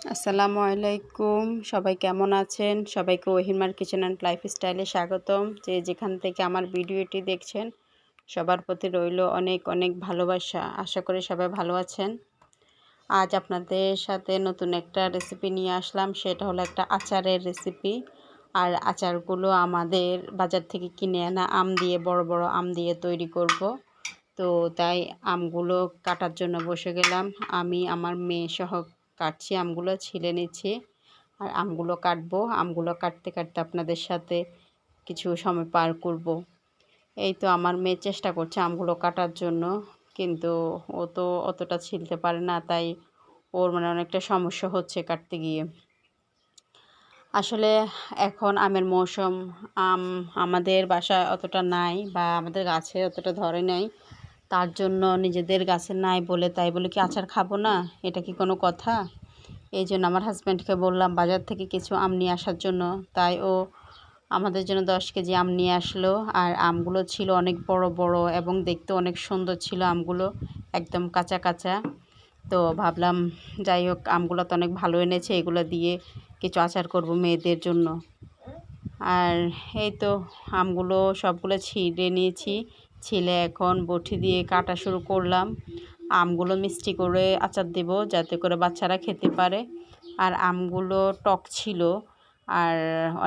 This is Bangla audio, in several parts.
আসসালামু আলাইকুম। সবাই কেমন আছেন? সবাইকে ওহিমার কিচেন অ্যান্ড লাইফস্টাইলে স্বাগতম। যে যেখান থেকে আমার ভিডিওটি দেখছেন, সবার প্রতি রইল অনেক অনেক ভালোবাসা। আশা করি সবাই ভালো আছেন। আজ আপনাদের সাথে নতুন একটা রেসিপি নিয়ে আসলাম। সেটা হলো একটা আচারের রেসিপি আর আচারগুলো আমাদের বাজার থেকে কিনে আনা আম দিয়ে, বড় বড় আম দিয়ে তৈরি করব। তো তাই আমগুলো কাটার জন্য বসে গেলাম। আমি, আমার মেয়ে সহ কাটছি, আমগুলো ছিলে নিচ্ছি আর আমগুলো কাটবো। আমগুলো কাটতে কাটতে আপনাদের সাথে কিছু সময় পার করব। এই তো আমার মেয়ে চেষ্টা করছে আমগুলো কাটার জন্য, কিন্তু ও তো অতটা ছিলতে পারে না, তাই ওর মানে অনেকটা সমস্যা হচ্ছে কাটতে গিয়ে। আসলে এখন আমের মৌসুম, আম আমাদের বাসায় অতটা নাই বা আমাদের গাছে অতটা ধরে নাই, তার জন্য নিজেদের গাছে নাই বলে তাই বলে কি আচার খাব না? এটা কি কোনো কথা? এই জন্য আমার হাজব্যান্ডকে বললাম, বাজার থেকে কিছু আম নিয়ে আসার জন্য। তাই ও আমাদের জন্য দশ কেজি আম নিয়ে আসলো। আর আমগুলো ছিল অনেক বড় বড় এবং দেখতে অনেক সুন্দর ছিল আমগুলো, একদম কাঁচা কাঁচা। তো ভাবলাম, যাই হোক, আমগুলো তো অনেক ভালো এনেছে, এগুলো দিয়ে কিছু আচার করব মেয়েদের জন্য। আর এই তো আমগুলো সবগুলো ছিঁড়ে নিয়েছি। ছিলে এখন বটি দিয়ে কাটা শুরু করলাম। আমগুলো মিষ্টি করে আচার দেব যাতে করে বাচ্চারা খেতে পারে। আর আমগুলো টক ছিল আর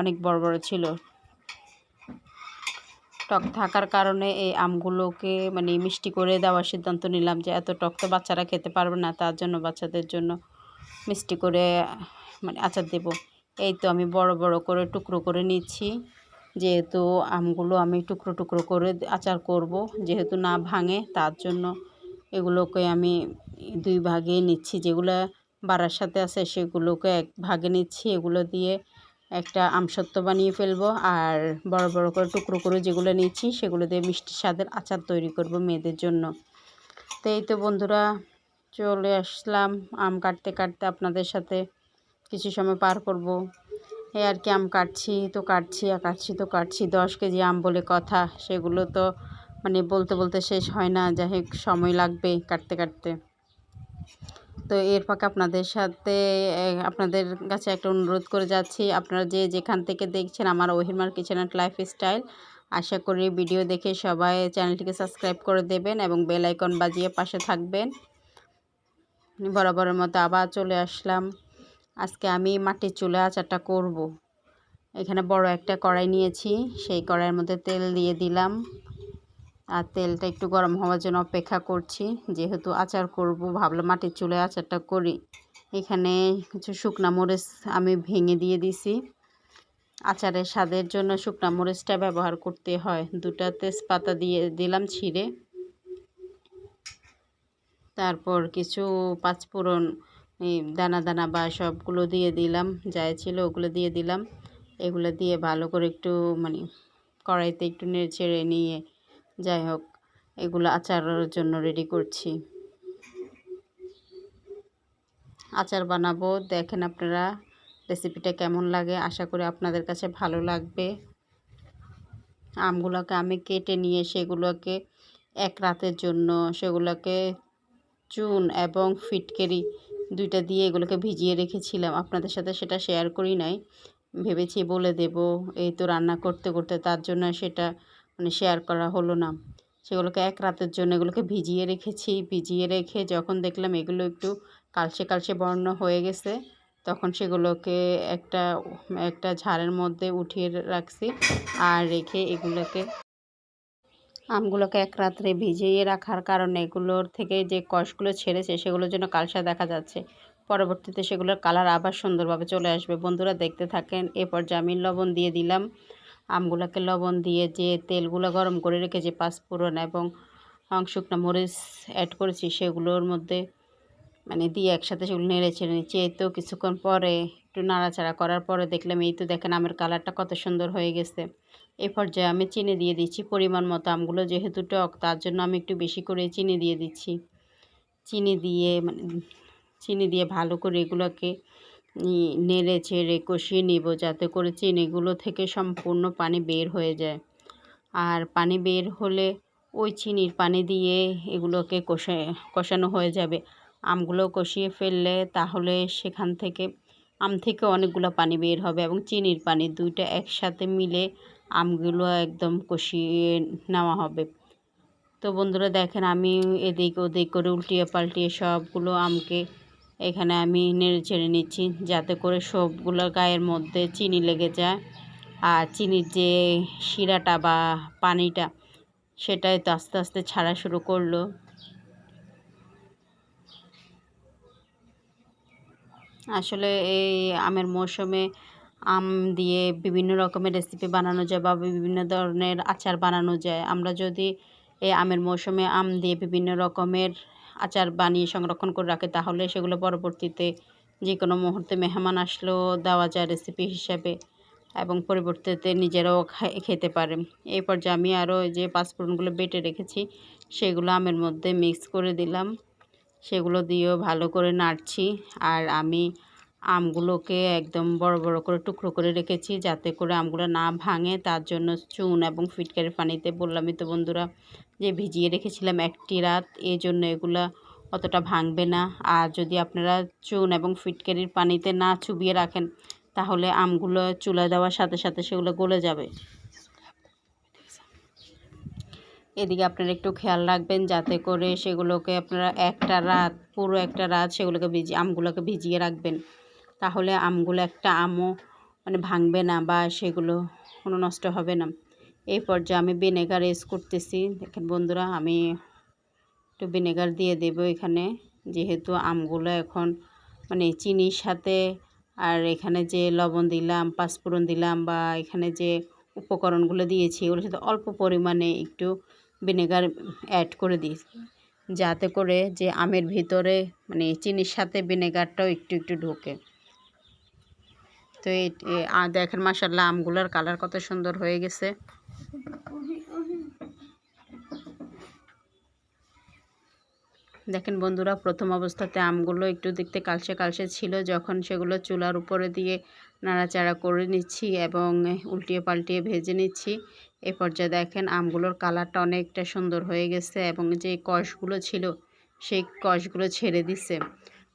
অনেক বড় বড় ছিল। টক থাকার কারণে এই আমগুলোকে মানে মিষ্টি করে দেওয়ার সিদ্ধান্ত নিলাম যে এত টক তো বাচ্চারা খেতে পারবে না, তার জন্য বাচ্চাদের জন্য মিষ্টি করে মানে আচার দেব। এই তো আমি বড় বড় করে টুকরো করে নিচ্ছি। যেহেতু আমগুলো আমি টুকরো টুকরো করে আচার করব, যেহেতু না ভাঙে, তার জন্য এগুলোকে আমি দুই ভাগে নিচ্ছি। যেগুলো বাড়ার সাথে আছে সেগুলোকে এক ভাগে নিচ্ছি। এগুলো দিয়ে একটা আমসত্ব বানিয়ে ফেলব আর বড় বড় করে টুকরো করে যেগুলো নিচ্ছি সেগুলো দিয়ে মিষ্টি স্বাদের আচার তৈরি করব মেয়েদের জন্য। তো এই তো বন্ধুরা, চলে আসলাম আম কাটতে কাটতে আপনাদের সাথে কিছু সময় পার করব। এ আর কি আম কাটছি, তো কাটছি আর কাটছি, তো কাটছি। দশ কেজি আম বলে কথা, সেগুলো তো মানে বলতে বলতে শেষ হয় না যাই হোক সময় লাগবে কাটতে কাটতে। তো এর ফাঁকে আপনাদের সাথে আপনাদের কাছে একটা অনুরোধ করে যাচ্ছি। আপনারা যে যেখান থেকে দেখছেন আমার ওহিমার কিচেন অ্যান্ড লাইফ স্টাইল আশা করি ভিডিও দেখে সবাই চ্যানেলটিকে সাবস্ক্রাইব করে দেবেন এবং বেল আইকন বাজিয়ে পাশে থাকবেন। বরাবরের মতো আবার চলে আসলাম। আজকে আমি মাটির চুলে আচারটা করব। এখানে বড় একটা কড়াই নিয়েছি সেই কড়াইয়ের মধ্যে তেল দিয়ে দিলাম। আর তেলটা একটু গরম হওয়ার জন্য অপেক্ষা করছি। যেহেতু আচার করব, ভাবলাম মাটির চুলে আচারটা করি। এখানে কিছু শুকনা মরিচ আমি ভেঙে দিয়ে দিছি। আচারের স্বাদের জন্য শুকনা মরিচটা ব্যবহার করতে হয়। দুটা তেজপাতা দিয়ে দিলাম ছিঁড়ে। তারপর কিছু পাঁচফোড়ন দানা দানা বা সবগুলো দিয়ে দিলাম। যাই ছিল ওগুলো দিয়ে দিলাম। এগুলো দিয়ে ভালো করে একটু মানে কড়াইতে একটু নেড়ে ছেড়ে নিয়ে যাই হোক, এগুলো আচারের জন্য রেডি করছি। আচার বানাবো, দেখেন আপনারা রেসিপিটা কেমন লাগে, আশা করি আপনাদের কাছে ভালো লাগবে। আমগুলোকে আমি কেটে নিয়ে সেগুলোকে এক রাতের জন্য সেগুলোকে চুন এবং ফিটকেরি দুইটা দিয়ে এগুলোকে ভিজিয়ে রেখেছিলাম। আপনাদের সাথে সেটা শেয়ার করি নাই, ভেবেছি বলে দেব। এই তো রান্না করতে করতে তার জন্য সেটা মানে শেয়ার করা হলো না। সেগুলোকে এক রাতের জন্য এগুলোকে ভিজিয়ে রেখেছি। ভিজিয়ে রেখে যখন দেখলাম এগুলো একটু কালসে কালসে বর্ণ হয়ে গেছে, তখন সেগুলোকে একটা একটা ঝাড়ের মধ্যে উঠিয়ে রাখছি আর রেখে এগুলোকে, আমগুলোকে এক রাত্রে ভিজিয়ে রাখার কারণে এগুলোর থেকে যে কষগুলো ছেড়েছে সেগুলোর জন্য কালসা দেখা যাচ্ছে। পরবর্তীতে সেগুলোর কালার আবার সুন্দরভাবে চলে আসবে। বন্ধুরা দেখতে থাকেন এরপর জামিন লবণ দিয়ে দিলাম। আমগুলোকে লবণ দিয়ে যে তেলগুলো গরম করে রেখেছি পাঁচফোড়ন এবং শুকনো মরিচ অ্যাড করেছি, সেগুলোর মধ্যে মানে দিয়ে একসাথে সেগুলো নেড়ে ছেড়ে নিচ্ছি। এই তো কিছুক্ষণ পরে একটু নাড়াচাড়া করার পরে দেখলাম, এই তো দেখেন আমের কালারটা কত সুন্দর হয়ে গেছে। এই পর্যায়ে আমি চিনি দিয়ে দিচ্ছি পরিমাণ মতো, আমগুলো যেহেতু টক, তার জন্য আমি একটু বেশি করে চিনি দিয়ে দিচ্ছি। চিনি দিয়ে মানে চিনি দিয়ে ভালো করে এগুলোকে নেড়ে ছেড়ে কষিয়ে নিব যাতে করে চিনিগুলো থেকে সম্পূর্ণ পানি বের হয়ে যায়। আর পানি বের হলে ওই চিনির পানি দিয়ে এগুলোকে কষে, কষানো হয়ে যাবে। আমগুলো কষিয়ে ফেললে তাহলে সেখান থেকে, আম থেকে অনেকগুলো পানি বের হবে এবং চিনির পানি দুইটা একসাথে মিলে আমগুলো একদম কষিয়ে নেওয়া হবে। তো বন্ধুরা দেখেন আমি এদিক ওদিক করে উল্টিয়ে পাল্টিয়ে সবগুলো আমকে এখানে আমি নেড়ে চেড়ে নিচ্ছি যাতে করে সবগুলো গায়ের মধ্যে চিনি লেগে যায়। আর চিনির যে শিরাটা বা পানিটা, সেটাই তো আস্তে আস্তে ছাড়া শুরু করল। আসলে এই আমের মৌসুমে আম দিয়ে বিভিন্ন রকমের রেসিপি বানানো যায় বা বিভিন্ন ধরনের আচার বানানো যায়। আমরা যদি এই আমের মৌসুমে আম দিয়ে বিভিন্ন রকমের আচার বানিয়ে সংরক্ষণ করে রাখে, তাহলে সেগুলো পরবর্তীতে যে কোনো মুহূর্তে মেহমান আসলেও দেওয়া যায় রেসিপি হিসাবে এবং পরিবর্তিতে নিজেরাও খেতে পারে। এই পর্যায়ে আমি আরও যে পাঁচফোড়নগুলো বেটে রেখেছি, সেগুলো আমের মধ্যে মিক্স করে দিলাম। সেগুলো দিয়েও ভালো করে নাড়ছি। আর আমি আমগুলোকে একদম বড় বড় করে টুকরো করে রেখেছি যাতে করে আমগুলো না ভাঙে। তার জন্য চুন এবং ফিটকারের পানিতে বললামই তো বন্ধুরা যে ভিজিয়ে রেখেছিলাম একটি রাত, এই জন্য এগুলা অতটা ভাঙবে না। আর যদি আপনারা চুন এবং ফিটকারির পানিতে না চুবিয়ে রাখেন, তাহলে আমগুলো চুলা দেওয়ার সাথে সাথে সেগুলো গলে যাবে। এদিকে আপনারা একটু খেয়াল রাখবেন যাতে করে সেগুলোকে আপনারা একটা রাত, পুরো একটা রাত সেগুলোকে ভিজিয়ে আমগুলোকে ভিজিয়ে রাখবেন। তাহলে আমগুলো একটা আমও মানে ভাঙবে না বা সেগুলো কোনো নষ্ট হবে না। এই পর্যায়ে আমি ভিনেগার ইউজ করতেছি। দেখেন বন্ধুরা, আমি একটু ভিনেগার দিয়ে দেব এখানে। যেহেতু আমগুলো এখন মানে চিনির সাথে আর এখানে যে লবণ দিলাম, পাঁচফোড়ন দিলাম বা এখানে যে উপকরণগুলো দিয়েছি ওগুলোর সাথে অল্প পরিমাণে একটু ভিনেগার অ্যাড করে দিই। যাতে করে যে আমের ভিতরে মানে চিনির সাথে ভিনেগারটাও একটু একটু ঢোকে। তো এই দেখেন মাসাল্লাহ আমগুলোর কালার কত সুন্দর হয়ে গেছে। দেখেন বন্ধুরা, প্রথম অবস্থাতে আমগুলো একটু দেখতে কালসে কালসে ছিল, যখন সেগুলো চুলার উপরে দিয়ে নাড়াচাড়া করে নিচ্ছি এবং উল্টিয়ে পাল্টিয়ে ভেজে নিচ্ছি। এ পর্যায়ে দেখেন আমগুলোর কালারটা অনেকটা সুন্দর হয়ে গেছে এবং যে কষগুলো ছিল, সেই কষগুলো ছেড়ে দিছে।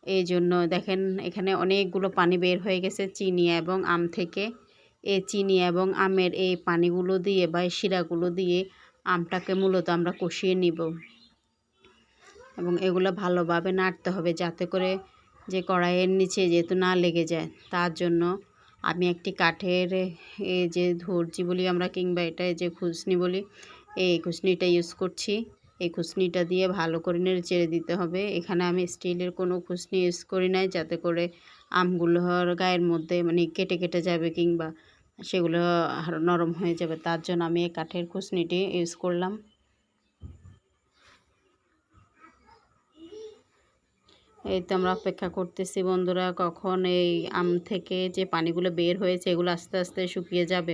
এই জন্য দেখেন এখানে অনেকগুলো পানি বের হয়ে গেছে চিনি এবং আম থেকে। এই চিনি এবং আমের এই পানিগুলো দিয়ে বা এই শিরাগুলো দিয়ে আমটাকে মূলত আমরা কষিয়ে নিব। এবং এগুলো ভালোভাবে নাড়তে হবে যাতে করে যে কড়াইয়ের নিচে যেহেতু না লেগে যায়, তার জন্য আমি একটি কাঠের যে ধরজি বলি আমরা কিংবা এটা যে খুসনি বলি, এই খুসনিটা ইউজ করছি। এই খুসনিটা দিয়ে ভালো করে নেড়ে চেড়ে দিতে হবে। এখানে আমি স্টিলের কোনো খুসনি ইউজ করি নাই, যাতে করে আমগুলোর গায়ের মধ্যে মানে কেটে কেটে যাবে কিংবা সেগুলো নরম হয়ে যাবে। তার জন্য আমি এই কাঠের খুসনিটি ইউজ করলাম। এই তো আমরা অপেক্ষা করতেছি বন্ধুরা, কখন এই আম থেকে যে পানিগুলো বের হয়েছে এগুলো আস্তে আস্তে শুকিয়ে যাবে।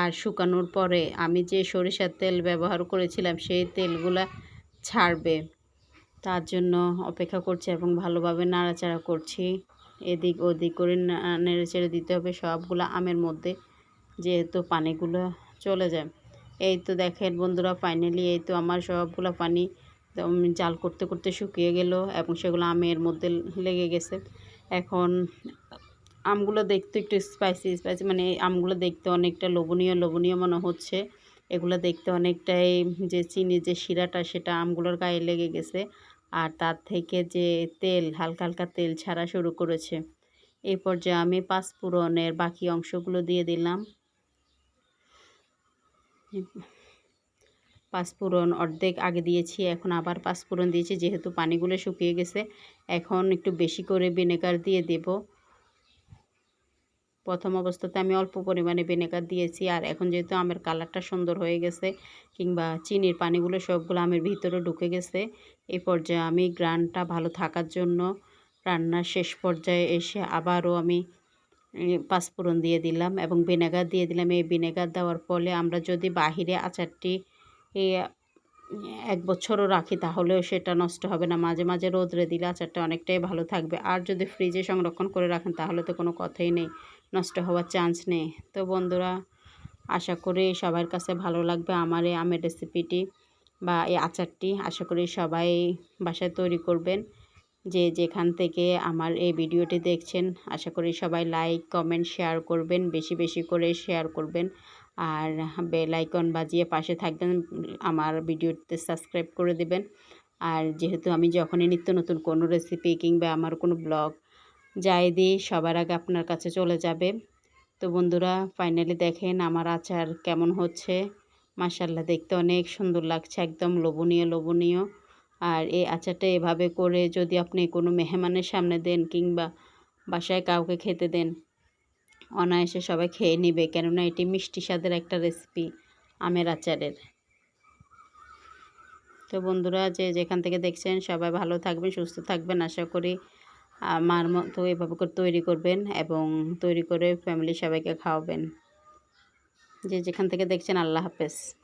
আর শুকানোর পরে আমি যে সরিষার তেল ব্যবহার করেছিলাম, সেই তেলগুলা ছাড়বে। তার জন্য অপেক্ষা করছি এবং ভালোভাবে নাড়াচাড়া করছি। এদিক ওদিক করে নেড়ে চেড়ে দিতে হবে। সবগুলো আমের মধ্যে যেহেতু পানিগুলো চলে যায়। এই তো দেখেন বন্ধুরা ফাইনালি এই তো আমার সবগুলো পানি জাল করতে করতে শুকিয়ে গেল এবং সেগুলো আমের মধ্যে লেগে গেছে। এখন আমগুলো দেখতে একটু স্পাইসি স্পাইসি মানে আমগুলো দেখতে অনেকটা লোভনীয় লোভনীয় মনে হচ্ছে। এগুলো দেখতে অনেকটাই যে চিনি যে শিরাটা, সেটা আমগুলোর গায়ে লেগে গেছে। আর তার থেকে যে তেল, হালকা হালকা তেল ছাড়া শুরু করেছে। এই পর্যায়ে আমি পাঁচফোড়নের বাকি অংশগুলো দিয়ে দিলাম। পাঁচফোড়ন অর্ধেক আগে দিয়েছি, এখন আবার পাঁচফোড়ন দিয়েছি, যেহেতু পানিগুলো শুকিয়ে গেছে। এখন একটু বেশি করে ভিনেগার দিয়ে দেব। প্রথম অবস্থাতে আমি অল্প পরিমাণে ভিনেগার দিয়েছি, আর এখন যেহেতু আমের কালারটা সুন্দর হয়ে গেছে কিংবা চিনির পানিগুলো সবগুলো আমের ভিতরে ঢুকে গেছে, এই পর্যায়ে আমি গ্রানটা ভালো থাকার জন্য রান্নার শেষ পর্যায়ে এসে আবারও আমি পাঁচফোড়ন দিয়ে দিলাম এবং ভিনেগার দিয়ে দিলাম। এই ভিনেগার দেওয়ার ফলে আমরা যদি বাহিরে আচারটি এক বছরও রাখি তাহলেও সেটা নষ্ট হবে না। মাঝে মাঝে রোদরে দিলে আচারটা অনেকটাই ভালো থাকবে। আর যদি ফ্রিজে সংরক্ষণ করে রাখেন তাহলে তো কোনো কথাই নেই। নষ্ট হওয়ার চান্স নেই। তো বন্ধুরা, আশা করি সবার কাছে ভালো লাগবে আমার এই আমের রেসিপিটি বা এই আচারটি। আশা করি সবাই বাসায় তৈরি করবেন। যে যেখান থেকে আমার এই ভিডিওটি দেখছেন, আশা করি সবাই লাইক কমেন্ট শেয়ার করবেন, বেশি বেশি করে শেয়ার করবেন। আর বেল আইকন বাজিয়ে পাশে থাকবেন, আমার ভিডিওতে সাবস্ক্রাইব করে দেবেন। আর যেহেতু আমি যখনই নিত্য নতুন কোনো রেসিপি কিংবা আমার কোনো ব্লগ যাই দিই, সবার আগে আপনার কাছে চলে যাবে। তো বন্ধুরা ফাইনালি দেখেন আমার আচার কেমন হচ্ছে। মাসাল্লাহ দেখতে অনেক সুন্দর লাগছে, একদম লোভনীয় লোভনীয়। আর এই আচারটা এভাবে করে যদি আপনি কোনো মেহমানের সামনে দেন কিংবা বাসায় কাউকে খেতে দেন, অনায়াসে সবাই খেয়ে নেবে, কেননা এটি মিষ্টি স্বাদের একটা রেসিপি আমের আচারের। তো বন্ধুরা, যে যেখান থেকে দেখছেন, সবাই ভালো থাকবেন, সুস্থ থাকবেন, আশা করি আমার মতো এভাবে করে তৈরি করবেন এবং তৈরি করে ফ্যামিলি সবাইকে খাওয়াবেন। যে যেখান থেকে দেখছেন, আল্লাহ হাফেজ।